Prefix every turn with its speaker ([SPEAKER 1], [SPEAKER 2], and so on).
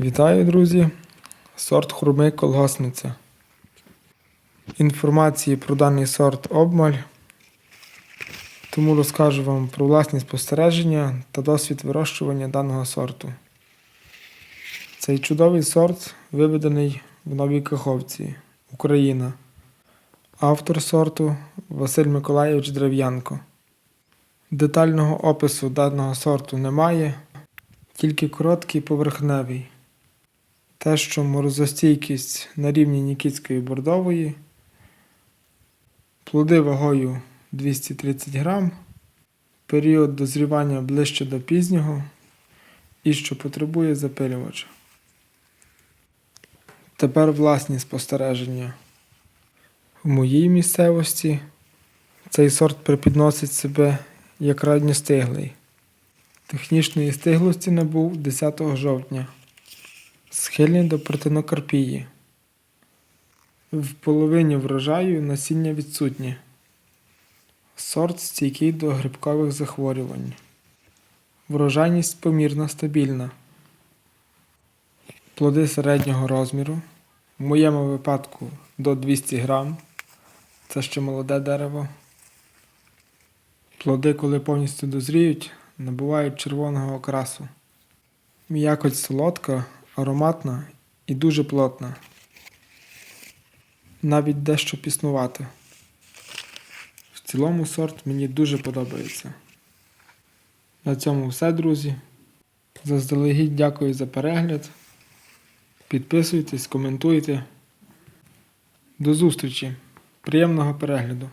[SPEAKER 1] Вітаю, друзі! Сорт хурми колгосниця. Інформації про даний сорт обмаль. Тому розкажу вам про власні спостереження та досвід вирощування даного сорту. Цей чудовий сорт виведений в Новій Каховці, Україна. Автор сорту Василь Миколайович Древ'янко. Детального опису даного сорту немає, тільки короткий поверхневий. Те, що морозостійкість на рівні Нікітської бордової, плоди вагою 230 грам, період дозрівання ближче до пізнього і що потребує запилювача. Тепер власні спостереження. В моїй місцевості цей сорт припідносить себе як ранньостиглий. Технічної стиглості набув 10 жовтня. Схильний до партенокарпії. В половині врожаю насіння відсутнє. Сорт стійкий до грибкових захворювань. Врожайність помірна стабільна. Плоди середнього розміру. В моєму випадку до 200 грам. Це ще молоде дерево. Плоди, коли повністю дозріють, набувають червоного окрасу. М'якоть солодка, ароматна і дуже плотна. Навіть дещо піснувати. В цілому сорт мені дуже подобається. На цьому все, друзі. Заздалегідь дякую за перегляд. Підписуйтесь, коментуйте. До зустрічі. Приємного перегляду!